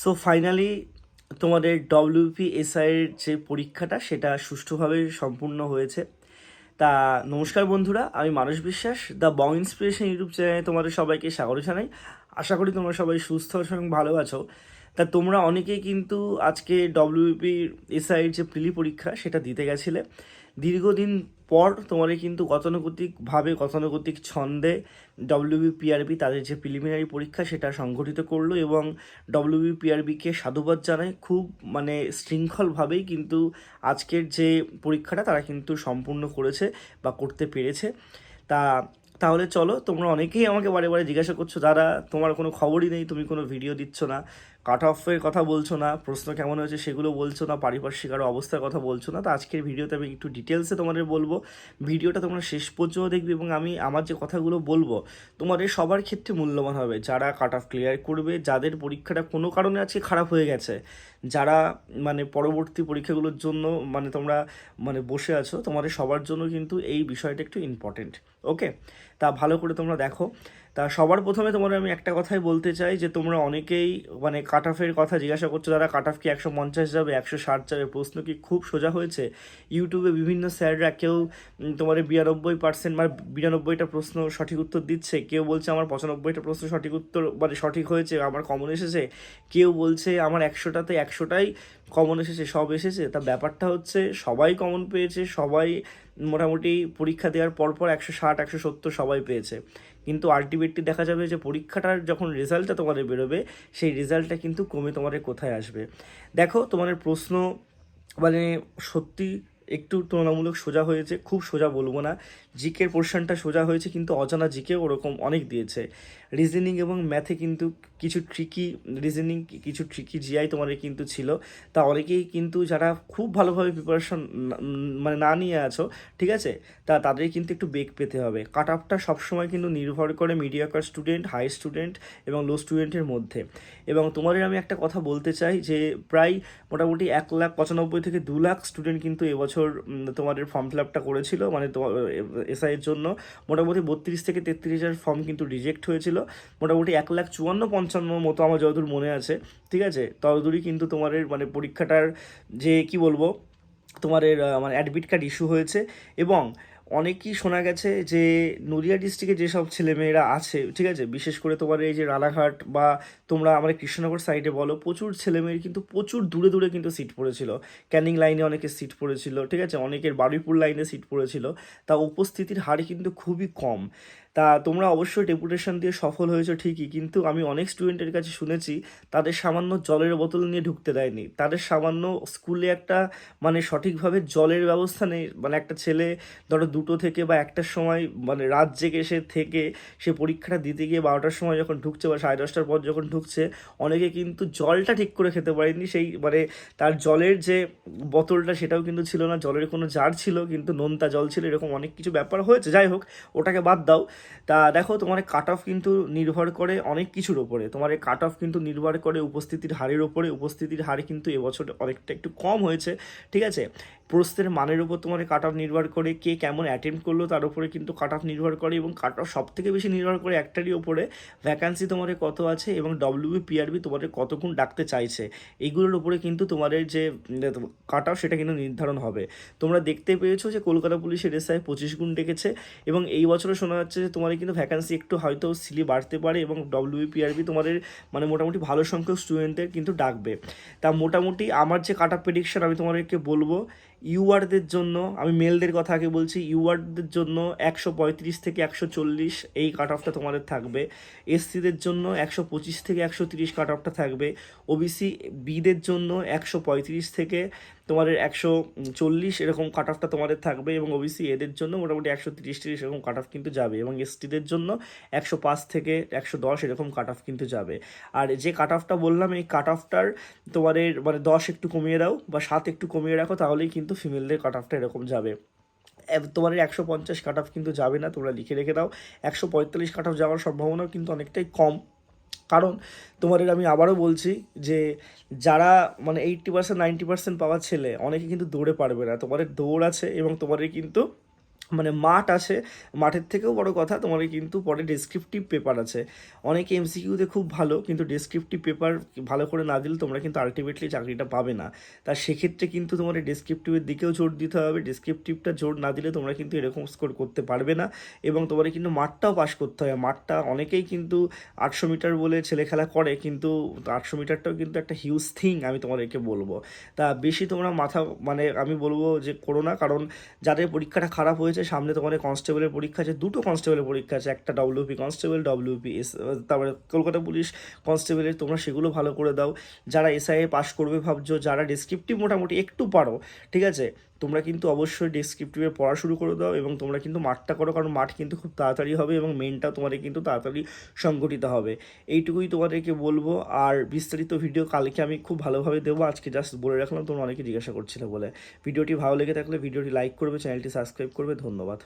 So finally তোমাদের WP এসআইয়ের যে পরীক্ষাটা, সেটা সুষ্ঠুভাবে সম্পূর্ণ হয়েছে। তা, নমস্কার বন্ধুরা, আমি মানস বিশ্বাস দ্য বং ইন্সপিরেশন ইউটিউব চ্যানেলে তোমাদের সবাইকে স্বাগত জানাই। আশা করি তোমরা সবাই সুস্থ এবং ভালো আছো। তা, তোমরা অনেকেই কিন্তু আজকে ডব্লিউপি এসআইয়ের যে প্রিলি পরীক্ষা, সেটা দিতে গেছিলে। দীর্ঘদিন পর তোমার কিন্তু গতানুগতিকভাবে গতানুগতিক ছন্দে ডব্লিউবি পিআরবি তাদের যে প্রিলিমিনারি পরীক্ষা সেটা সংগঠিত করল এবং ডব্লিউবি পিআরবিকে সাধুবাদ জানায়। খুব মানে শৃঙ্খলভাবেই কিন্তু আজকের যে পরীক্ষাটা তারা কিন্তু সম্পূর্ণ করেছে বা করতে পেরেছে। তা তাহলে চলো, তোমরা অনেকেই আমাকে বারে বারে জিজ্ঞাসা করছ দাদা তোমার কোনো খবরই নেই, তুমি কোনো ভিডিও দিচ্ছ না কাট অফের কথা বলছো না, প্রশ্ন কেমন হয়েছে সেগুলো বলছো না, পারিপার্শ্বিক আরও অবস্থার কথা বলছো না, তো আজকের ভিডিওতে আমি একটু ডিটেলসে তোমাদের বলব। ভিডিওটা তোমরা শেষ পর্যন্ত দেখবে এবং আমি আমার যে কথাগুলো বলব, তোমাদের সবার ক্ষেত্রে মূল্যবান হবে। যারা কাট অফ ক্লিয়ার করবে, যাদের পরীক্ষাটা কোনো কারণে আজকে খারাপ হয়ে গেছে, যারা মানে পরবর্তী পরীক্ষাগুলোর জন্য মানে তোমরা মানে বসে আছো, তোমাদের সবার জন্য কিন্তু এই বিষয়টা একটু ইম্পর্টেন্ট ওকে তা ভালো করে তোমরা দেখো। তা সবার প্রথমে তোমাদের আমি একটা কথাই বলতে চাই যে তোমরা অনেকেই মানে কাট অফের কথা জিজ্ঞাসা করছ যারা কাট অফ কি একশো পঞ্চাশ যাবে, একশো ষাট যাবে? প্রশ্ন কি খুব সোজা হয়েছে? ইউটিউবে বিভিন্ন স্যাররা কেউ তোমার বিরানব্বই পার্সেন্ট মানে বিরানব্বইটা প্রশ্ন সঠিক উত্তর দিচ্ছে, কেউ বলছে আমার পঁচানব্বইটা প্রশ্ন সঠিক উত্তর মানে সঠিক হয়েছে, আমার কমন এসেছে, কেউ বলছে আমার একশোটাতে একশোটাই কমন এসেছে, সব এসেছে, তা ব্যাপারটা হচ্ছে সবাই কমন পেয়েছে, সবাই মোটামুটি পরীক্ষা দেওয়ার পরপর একশো ষাট, একশো সত্তর সবাই পেয়েছে, কিন্তু আলটিমেটলি দেখা যাবে যে পরীক্ষাটার যখন রেজাল্টটা তোমাদের বেরোবে, সেই রেজাল্টটা কিন্তু কমে তোমাদের কোথায় আসবে। দেখো তোমাদের প্রশ্ন মানে সত্যি একটু তুলনামূলক সোজা হয়েছে, খুব সোজা বলব না। জিকের পোর্শনটা সোজা হয়েছে, কিন্তু অজানা জিকে ওরকম অনেক দিয়েছে। রিজনিং এবং ম্যাথে কিন্তু কিছু ট্রিকি রিজনিং কিছু ট্রিকি জিআই তোমাদের কিন্তু ছিল। তা অনেকেই কিন্তু যারা খুব ভালোভাবে প্রিপারেশন মানে না নিয়ে আছো, ঠিক আছে? তা তাদের কিন্তু একটু বেগ পেতে হবে। কাট আপটা সবসময় কিন্তু নির্ভর করে মিডিয়াকার স্টুডেন্ট হাই স্টুডেন্ট এবং লো স্টুডেন্টের মধ্যে। এবং তোমাদের আমি একটা কথা বলতে চাই যে, প্রায় মোটামুটি এক লাখ পঁচানব্বই থেকে দু লাখ স্টুডেন্ট কিন্তু এবছর উম, তোমাদের ফর্ম ফিল আপটা করেছিল মানে এসআইয়ের জন্য। মোটামুটি বত্রিশ থেকে তেত্রিশ হাজার ফর্ম কিন্তু রিজেক্ট হয়েছিল। মোটামুটি এক লাখ চুয়ান্ন পঞ্চান্ন মতো আমার যতদূর মনে আছে ঠিক আছে? ততদূরই কিন্তু তোমাদের মানে পরীক্ষাটার যে কি বলব তোমাদের মানে অ্যাডমিট কার্ড ইস্যু হয়েছে এবং অনেকই শোনা গেছে যে নদিয়া ডিস্ট্রিক্টে যেসব ছেলেমেয়েরা আছে, ঠিক আছে? বিশেষ করে তোমার এই যে রানাঘাট বা তোমরা আমাদের কৃষ্ণনগর সাইডে বলো, প্রচুর ছেলেমেয়ের কিন্তু প্রচুর দূরে দূরে কিন্তু সিট পড়েছিল। ক্যানিং লাইনে অনেকের সিট পড়েছিল, ঠিক আছে? অনেকের বারুইপুর লাইনে সিট পড়েছিল। তা উপস্থিতির হার কিন্তু খুবই কম। তা তোমরা অবশ্যই ডেপুটেশন দিয়ে সফল হয়েছো ঠিকই, কিন্তু আমি অনেক স্টুডেন্টের কাছে শুনেছি, তাদের সামান্য জলের বোতল নিয়ে ঢুকতে দেয়নি। তাদের সামান্য স্কুলে একটা মানে সঠিকভাবে জলের ব্যবস্থা নেই। মানে একটা ছেলে ধরো দুটো থেকে বা একটার সময় মানে রাত জেগে সে থেকে, সে পরীক্ষাটা দিতে গিয়ে বারোটার সময় যখন ঢুকছে বা সাড়ে দশটার পর যখন ঢুকছে, অনেকে কিন্তু জলটা ঠিক করে খেতে পারেনি। সেই মানে তার জলের যে বোতলটা সেটাও কিন্তু ছিল না, জলের কোনো জার ছিল, কিন্তু নোনতা জল ছিল, এরকম অনেক কিছু ব্যাপার হয়েছে। যাই হোক, ওটাকে বাদ দাও। তা দেখো, তোমার কাট অফ কিন্তু নির্ভর করে অনেক কিছুর ওপরে তোমার এই কাট অফ কিন্তু নির্ভর করে উপস্থিতির হারের ওপরে উপস্থিতির হার কিন্তু এবছর অনেকটা একটু কম হয়েছে, ঠিক আছে? প্রশ্নের মানের উপর তোমার কাট অফ নির্ভর করে কে কেমন অ্যাটেম্প করল, তার উপরে কিন্তু কাট অফ নির্ভর করে এবং কাট অফ সব থেকে বেশি নির্ভর করে একটারই ওপরে ভ্যাকান্সি তোমাদের কত আছে এবং ডব্লিউবি পিআরবি তোমাদের কতক্ষণ ডাকতে চাইছে। এইগুলোর উপরে কিন্তু তোমাদের যে কাট অফ সেটা কিন্তু নির্ধারণ হবে। তোমরা দেখতে পেয়েছ যে কলকাতা পুলিশের এসআই পঁচিশ গুণ ডেকেছে এবং এই বছরে শোনা যাচ্ছে যে তোমাদের কিন্তু ভ্যাকান্সি একটু হয়তো সিলি বাড়তে পারে এবং ডব্লিউপিআরবি তোমাদের মানে মোটামুটি ভালো সংখ্যক স্টুডেন্টদের কিন্তু ডাকবে। তা মোটামুটি আমার যে কাট প্রেডিকশন আমি তোমাদেরকে বলব ইউআরদের জন্য, আমি মেলদের কথা আগে বলছি ইউআরদের জন্য একশো পঁয়ত্রিশ থেকে একশো চল্লিশ এই কাট অফটা তোমাদের থাকবে। এসসিদের জন্য একশো পঁচিশ থেকে একশো তিরিশ কাট অফটা থাকবে ওবিসি বিদের জন্য একশো পঁয়ত্রিশ থেকে তোমাদের একশো চল্লিশ এরকম কাট অফটা তোমাদের থাকবে এবং ওবিসি এদের জন্য মোটামুটি একশো তিরিশ তিরিশ এরকম কাট অফ কিন্তু যাবে এবং এসটিদের জন্য একশো পাঁচ থেকে একশো দশ এরকম কাট অফ কিন্তু যাবে। আর যে কাট অফটা বললাম, এই কাট অফটার তোমাদের মানে দশ একটু কমিয়ে দাও বা সাত একটু কমিয়ে রাখো, তাহলেই কিন্তু ফিমেলদের কাট অফটা এরকম যাবে। তোমাদের একশো পঞ্চাশ কাট অফ কিন্তু যাবে না, তোমরা লিখে রেখে দাও। একশো পঁয়তাল্লিশ কাট অফ যাওয়ার সম্ভাবনাও কিন্তু অনেকটাই কম। কারণ তোমার আমি আবারও বলছি যে যারা মানে এইট্টি পার্সেন্ট নাইনটি পার্সেন্ট পাওয়া ছেলে, অনেকে কিন্তু দৌড়ে পারবে না। তোমাদের দৌড় আছে এবং তোমাদের কিন্তু মানে মাঠ আছে। মাঠের থেকেও বড় কথা তোমার কিন্তু পরে ডেসক্রিপটিভ পেপার আছে। অনেকে এমসিকিউতে খুব ভালো, কিন্তু ডেসক্রিপটিভ পেপার ভালো করে না দিলে তোমরা কিন্তু আলটিমেটলি চাকরিটা পাবে না। তা সেক্ষেত্রে কিন্তু তোমার ডেসক্রিপটিভের দিকেও জোর দিতে হবে। ডেসক্রিপটিভটা জোর না দিলে তোমরা কিন্তু এরকম স্কোর করতে পারবে না। এবং তোমার কিন্তু মাঠটাও পাস করতে হবে মাঠটা অনেকেই কিন্তু আটশো মিটার বলে ছেলে খেলা করে, কিন্তু আটশো মিটারটাও কিন্তু একটা হিউজ থিং আমি তোমাদেরকে বলব। তা বেশি তোমরা মাথা মানে আমি বলব যে করো না। কারণ যাদের পরীক্ষাটা খারাপ হয়েছে সামনে তোমার কনস্টেবলের পরীক্ষা আছে, দুটো কনস্টেবলের পরীক্ষা আছে, একটা ডব্লিউপি কনস্টেবল ডব্লিউপি এস তারপরে কলকাতা পুলিশ কনস্টেবলের তোমরা সেগুলো ভালো করে দাও। যারা এসআইএ পাশ করবে ভাবছ, যারা ডেসক্রিপটিভ মোটামুটি একটু পারো, ঠিক আছে? তোমরা কিন্তু অবশ্যই ডেসক্রিপটিভে পড়া শুরু করে দাও এবং তোমরা কিন্তু মাঠটা করো, কারণ মাঠ কিন্তু খুব তাড়াতাড়ি হবে এবং মেনটা তোমাদের কিন্তু তাড়াতাড়ি সংগঠিত হবে। এইটুকুই তোমাদেরকে বলব। আর বিস্তারিত ভিডিও কালকে আমি খুব ভালোভাবে দেবো। আজকে জাস্ট বলে রাখলাম, তোমরা অনেকে জিজ্ঞাসা করছিলে বলে। ভিডিওটি ভালো লেগে থাকলে ভিডিওটি লাইক করবে চ্যানেলটি সাবস্ক্রাইব করবে। ধন্যবাদ।